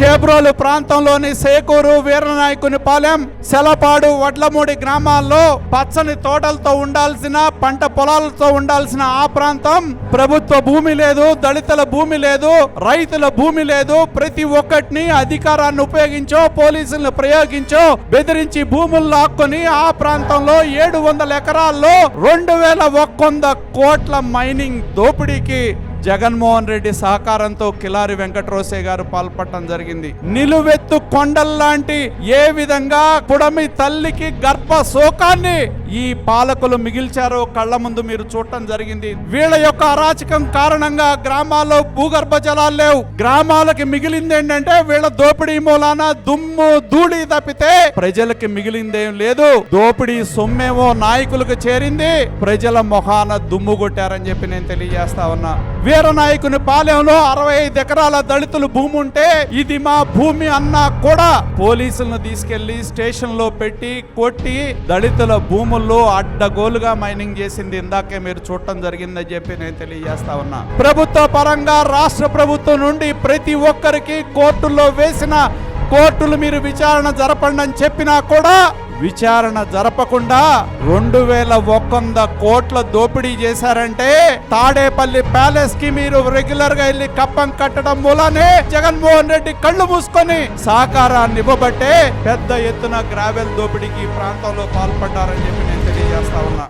చేబ్రోలు ప్రాంతంలోని సేకూరు వీరనాయకుని పాలెం సెలపాడు వడ్లమూడి గ్రామాల్లో పచ్చని తోటలతో ఉండాల్సిన పంట పొలాలతో ఉండాల్సిన ఆ ప్రాంతం ప్రభుత్వ భూమి లేదు దళితుల భూమి లేదు రైతుల భూమి లేదు. ప్రతి ఒక్కటిని అధికారాన్ని ఉపయోగించో పోలీసులను ప్రయోగించో బెదిరించి భూములు లాక్కొని ఆ ప్రాంతంలో ఏడు వందల ఎకరాల్లో రెండు వేల ఒక్కొంద కోట్ల మైనింగ్ దోపిడీకి జగన్మోహన్ రెడ్డి సహకారంతో కిలారి వెంకటరోసే గారు పాల్పడటం జరిగింది. నిలువెత్తు కొండల్లాంటి ఏ విధంగా పుడమి తల్లికి గర్భ శోకాన్ని ఈ పాలకులు మిగిల్చారో కళ్ళ ముందు మీరు చూడటం జరిగింది. వీళ్ళ యొక్క అరాచకం కారణంగా గ్రామాల్లో భూగర్భ జలాలు లేవు. గ్రామాలకి మిగిలింది ఏంటంటే వీళ్ళ దోపిడీ మూలాన దుమ్ము ధూళి తప్పితే ప్రజలకి మిగిలిందేం లేదు. దోపిడీ సొమ్మేమో నాయకులకు చేరింది. ప్రజల మొహాన దుమ్ము కొట్టారని చెప్పి నేను తెలియజేస్తా ఉన్నా. వీరనాయకుని పాలెంలో అరవై ఐదు ఎకరాల దళితులు భూమి ఉంటే ఇది మా భూమి అన్నా కూడా పోలీసులను తీసుకెళ్ళి స్టేషన్లో పెట్టి కొట్టి దళితుల భూముల్లో అడ్డగోలుగా మైనింగ్ చేసింది. ఇందాకే మీరు చూడటం జరిగిందని చెప్పి నేను తెలియజేస్తా ఉన్నా. ప్రభుత్వ పరంగా రాష్ట్ర ప్రభుత్వం నుండి ప్రతి ఒక్కరికి కోర్టుల్లో వేసిన కోర్టులు మీరు విచారణ జరపండి అని చెప్పినా కూడా విచారణ జరపకుండా రెండు వేల ఒక్కొంద కోట్ల దోపిడీ చేశారంటే తాడేపల్లి ప్యాలెస్కి మీరు రెగ్యులర్గా వెళ్ళి కప్పం కట్టడం మూలనే జగన్మోహన్ రెడ్డి కళ్ళు మూసుకొని సహకారాన్ని ఇవ్వబట్టే పెద్ద ఎత్తున గ్రావెల్ దోపిడీకి ఈ ప్రాంతంలో పాల్పడ్డారని చెప్పి నేను తెలియజేస్తా ఉన్నా.